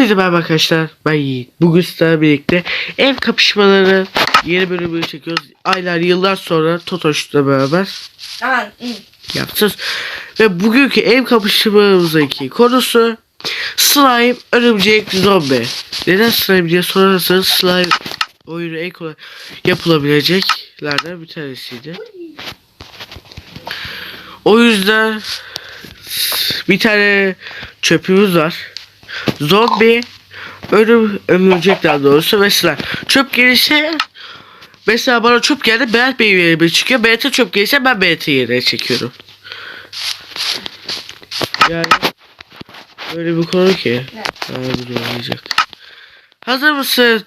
Hepinize merhaba arkadaşlar. Ben Yiğit. Bugün sizlerle birlikte ev kapışmaları yeni bölümünü çekiyoruz. Aylar yıllar sonra Totoş'la beraber yapacağız. Ve bugünkü ev kapışmamızdaki konusu slime, örümcek, zombi. Neden slime diye sorarsanız slime oyunu en kolay yapılabileceklerden bir tanesiydi. O yüzden bir tane çöpümüz var. Zombi ölüm ömürcekler doğrusu mesela. Çöp gelirse mesela bana çöp geldi Berat Bey yerime çıkıyor. Berat'a çöp gelirse ben Berat'ı yerine çekiyorum. Yani öyle bir konu ki abi olmayacak hazır mısın?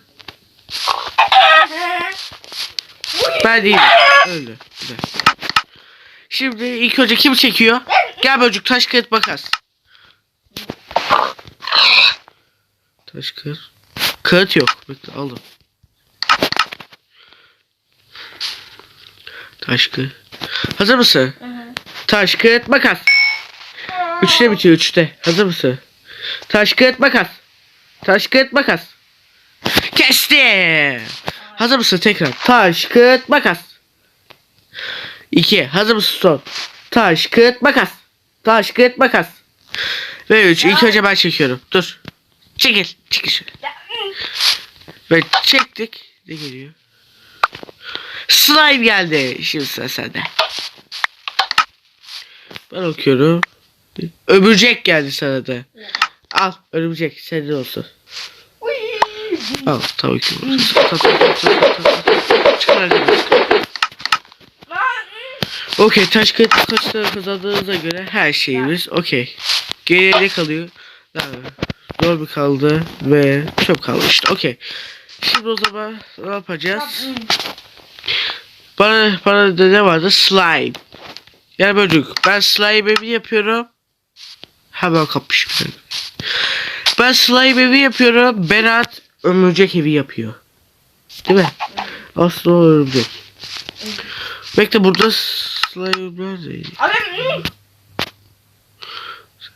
Ben değilim. Öyle şimdi ilk önce kim çekiyor? Gel böcük taş kağıt makas Taş kağıt. Kağıt yok. Bekle aldım. Taş kağıt. Hazır mısın? Taş kağıt makas. Üçte bitiyor üçte. Hazır mısın? Taş kağıt makas. Taş kağıt makas. Kesti. Hazır mısın tekrar? Taş kağıt makas. İki. Hazır mısın son? Taş kağıt makas. Taş kağıt makas. Ve üç. İlk önce ben çekiyorum. Dur. Çekil. Çekil şöyle. Ve çektik. Ne geliyor? Slime geldi. Şimdi sıra sende. Ben okuyorum. Öbürcek geldi sana da. Al örümcek senin olsun. Al tabii ki. Çıkar. Okey taş kağıt kaçta kazandığınıza göre her şeyimiz okey. Geriye ne kalıyor? Ha, Zor bir kaldı ve çöp kaldı işte okey. Şimdi o zaman ne yapacağız? Bana, bana da ne vardı? Slime. Yani böcük. Ben slime evi yapıyorum. Hemen kapışıyorum. Ben slime evi yapıyorum. Berat örümcek evi yapıyor. Değil mi? Aslında o örümcek. Bekle burada slime nerede? Abi.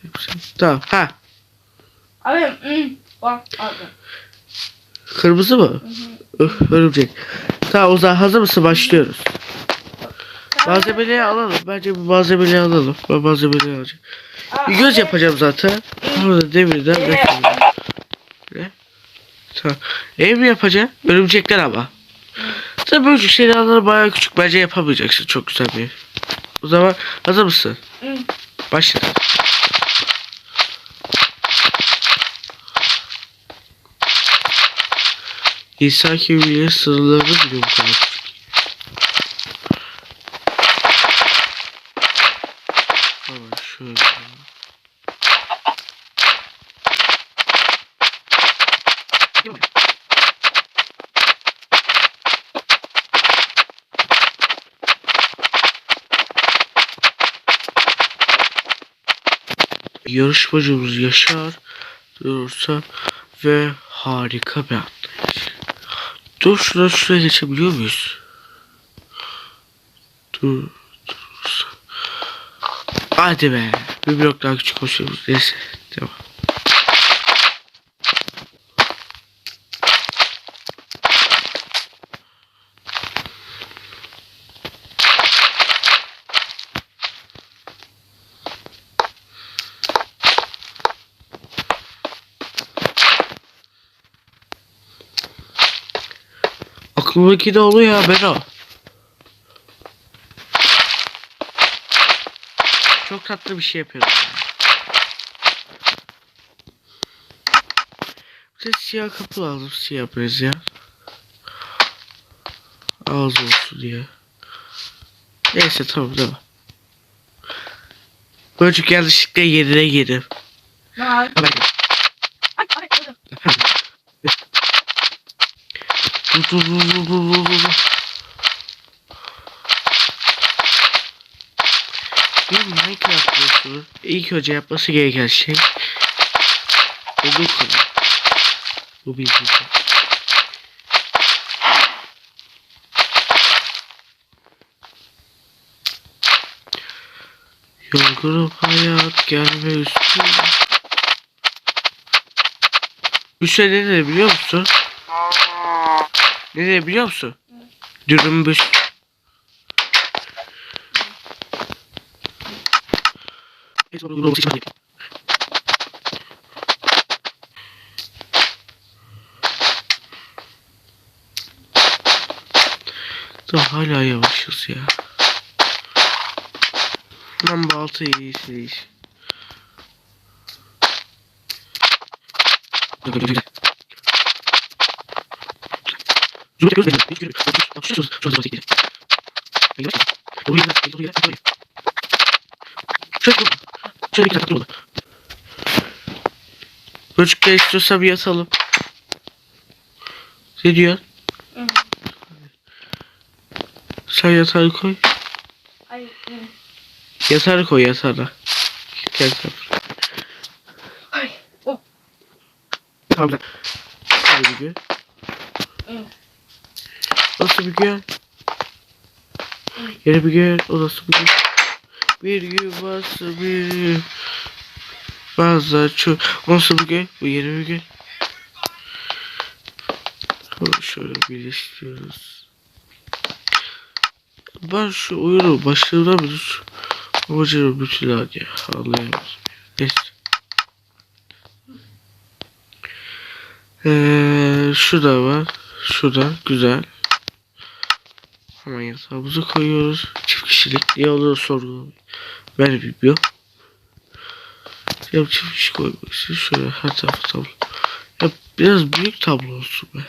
Hı. Tamam. Ha. Abi. hı. Bak abi. Kırmızı mı? Öh, örümcek. Tamam o zaman hazır mısın? Başlıyoruz. Malzemeleri alalım. Bence bu malzemeleri alalım. Ben malzemeleri alacağım. Bir göz yapacağım zaten. Burada demirden bekliyorum. Ne? Tamam. Ev mi yapacağım? Örümcekler ama. Tabii böyle şeyler alanı bayağı küçük. Bence yapamayacaksın. Çok güzel bir ev. O zaman hazır mısın? Hı. Başla. İnsan kimliğinin sınırlarını biliyor bu kadar. Hemen şöyle. Yarışmacımız Yaşar durursa ve harika bir atlayış. Dur şuna şuraya geçebiliyor muyuz? Dur durursa. Hadi be. Bir blok daha küçük koşuyoruz. Neyse. Devam. Aklımdaki de oluyor ya Bero. Çok tatlı bir şey yapıyorum. Bir de siyah kapı lazım. Siyah bez ya. Ağız olsun diye. Neyse tamam devam. Böcük yanlışlıkla yerine girdim. Haber. Ay ay. öyle. Dur dur dur dur dur dur dur. Bir Minecraft videosu ilk önce yapması gereken şey Google kanalı. Bu bir video. Yorgunum hayat gelme üstüne. Büşra ne biliyor musun? Ne dedi biliyor musun? Dürümbüş. Daha hala yavaşız ya. Lan balta iyisiyiz. Çocuklar istiyorsa bir yatalım. Ne diyorsun? Hı. Sen yatağı koy. Hı. Yatağı koy yatağına. Gel sen. Ay. Oh. Tamam. Şöyle bir gün. Hı. Nasıl bir gün? Yeni bir gün. O nasıl bir gün? Bir gün varsa bir gün. Bazı çok. Nasıl bir gün? Bu yeni bir gün. Şöyle birleştiriyoruz. Ben şu oyunu başlarına bir amacını bütün hadi anlayamadım. Neyse. Ee, şu da var. Şu da güzel. Hemen yatağımızı koyuyoruz. Çift kişilik niye olur sorgulamayın. Ben bilmiyorum. Ya çift kişi koymak için şöyle her tarafı tablo. Ya biraz büyük tablo olsun be.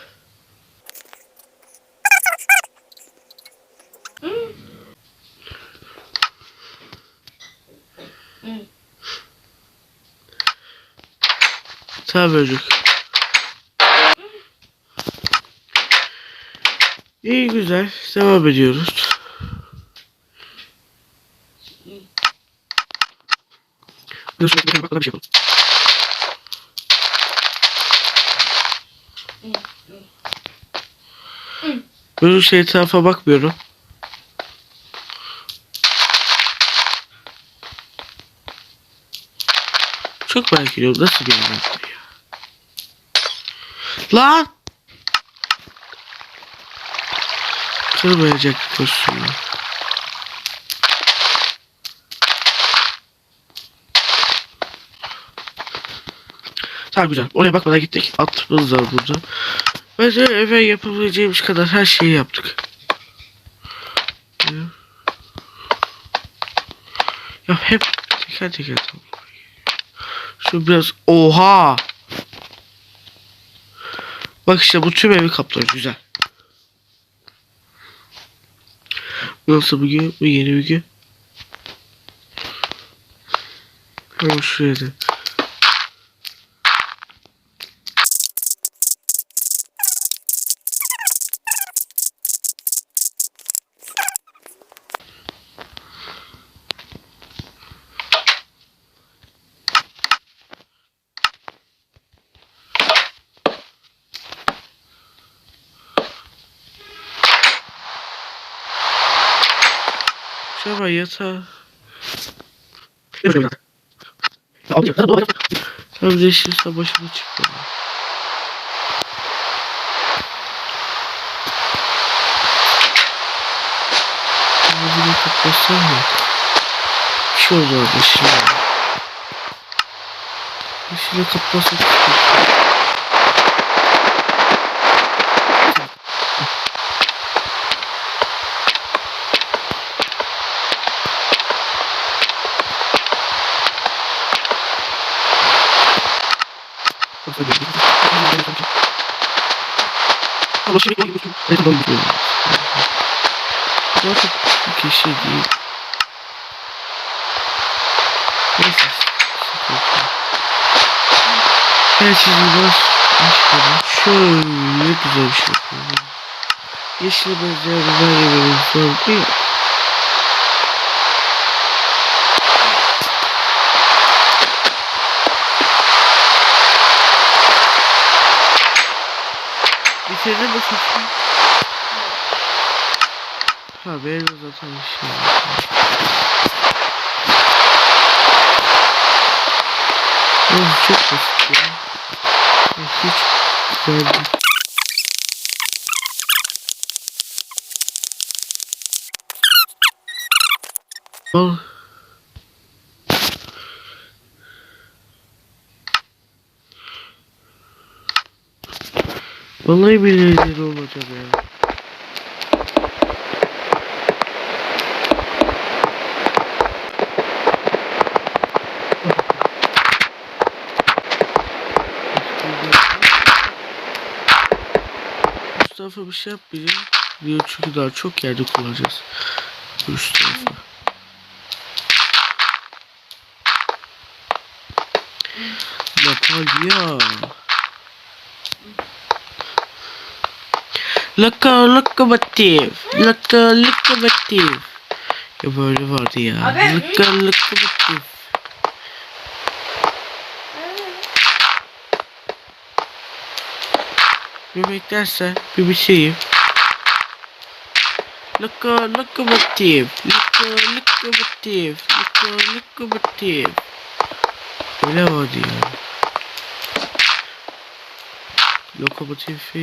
Tamam çocuk. İyi güzel. Devam ediyoruz. Bir de şöyle bir şey yapalım. Böyle şey etrafa bakmıyorum. Çok merak ediyorum nasıl bir ya. Lan! Kırmayacak bir pozisyon var. Tamam güzel. Oraya bakmadan gittik. Atımız var burada. Bence eve yapabileceğimiz kadar her şeyi yaptık. Ya, hep teker teker. Şu biraz oha. Bak işte bu tüm evi kaplar güzel. Bu Nasıl bir gün? Bu yeni bir gün. Ama şuraya da. Şaba yatağı. Tam değişirse başıma çıktı. Bunu kapatsan mı? Bir şey oldu orada şimdi. Yeşile kapatsa Ama şimdi oyun bütün ne kadar mutluyum. Zaten bir kişi değil. Neyse. Her çizgi var. Aşkına şöyle güzel bir şey yapıyorum. Yeşil benzeyen güzel yemeğimiz var değil mi? Bitirdin mi saçını? Ha benim de zaten bir şey var. Oğlum çok basit ya. Hiç geldi. Al. Vallahi billahi olmayacak ya. Tarafa bir şey yapmayacağım. Diyor çünkü daha çok yerde kullanacağız. Üst tarafa. Natalya. Laka lokomotif. Laka lokomotif. Ya böyle vardı ya. Laka lokomotif. Bir beklerse bir bir şeyim. Laka lokomotif. Laka lokomotif. Laka lokomotif. Böyle vardı ya. Lokomotifi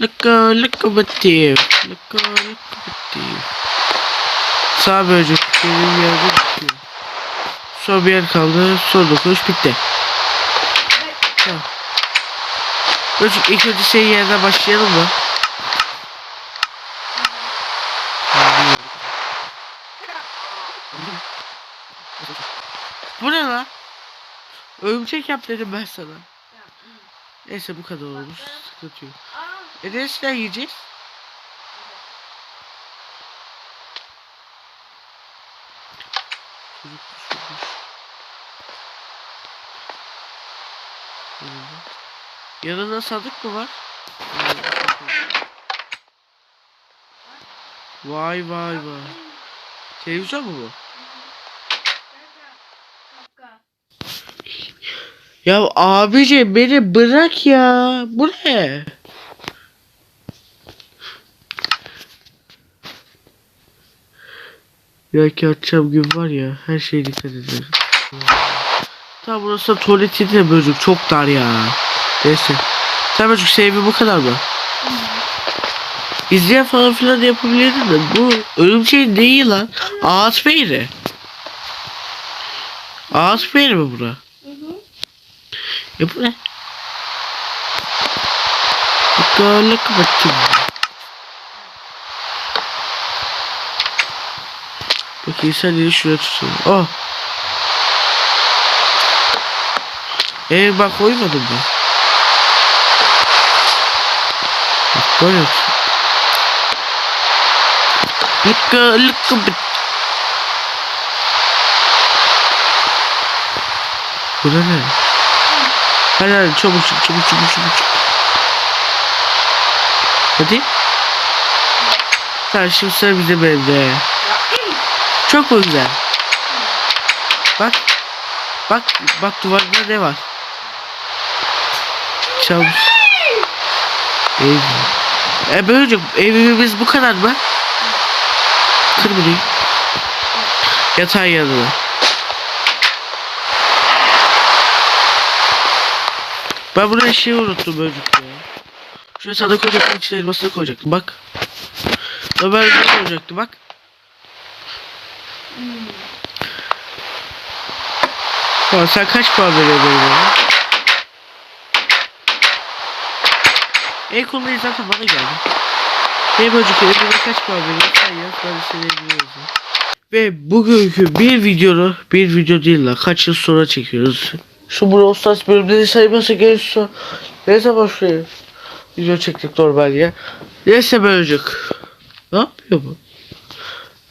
yani. Laka lokomotif. Laka lokomotif. Sağ böcek benim yerde bitiyor. Son bir yer kaldı. Son dokunuş bitti. Tamam. Böcek ilk önce şey yerden başlayalım mı? Bu ne lan? Örümcek yap dedim ben sana. Neyse bu kadar olmuş. Sıkıntı yok. E neresinden yiyeceğiz? Çocuk düşürmüş. Yanında. Sandık mı var? Vay vay vay. Televizyon mu bu? Ya abici beni bırak ya. Bu ne? Ya ki akşam gün var ya her şeye dikkat ederim. Tam burası da tuvaleti de böcek çok dar ya. Neyse. Sen böcek sebebi bu kadar mı? İzleyen falan filan yapabilirdin de bu örümceğin değil lan. Ağaç beyni. Ağaç beyni mi bura? Hı hı. Ya bu ne? Bakalım bakayım. Bakayım sen de şuraya tutalım. Oh. Ee bak koymadım ben. Bak böyle. Lıkka lıkka bit. Bu da ne? Hadi hadi çabuk çabuk çabuk çabuk çabuk. Hadi. Tamam şimdi sıra bize evde. Çok güzel? Bak. Bak bak duvarda ne var? Çalmış. Ev. E böylece evimiz bu kadar mı? Kır burayı. Yatağın yanına. Ben buraya şey unuttum böcek ya. Şuraya sana koyacaktım içine elmasını koyacaktım bak. Ömer ne koyacaktı bak. Tamam sen kaç puan veriyorsun? En kolay zaten bana geldi. Benim böcek evime kaç puan veriyorsun sen yaz ben seni Ve bugünkü bir videonu bir video değil la kaç yıl sonra çekiyoruz. Şu Brawl Stars bölümleri saymasa gelirse neyse boş ver. Video çektik normal ya. Neyse bölecek. Ne yapıyor bu?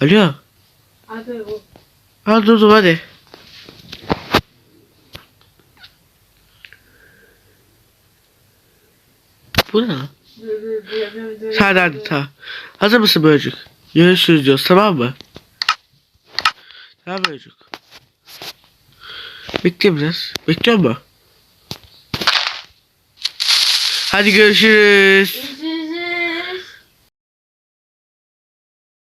Alo. Abi bu. Ha durdum hadi. Bu ne hadi tamam. Hazır mısın böcek? Görüşürüz diyoruz tamam mı? Tamam böcek. Bekle biraz. Bekliyor mu? Hadi görüşürüz.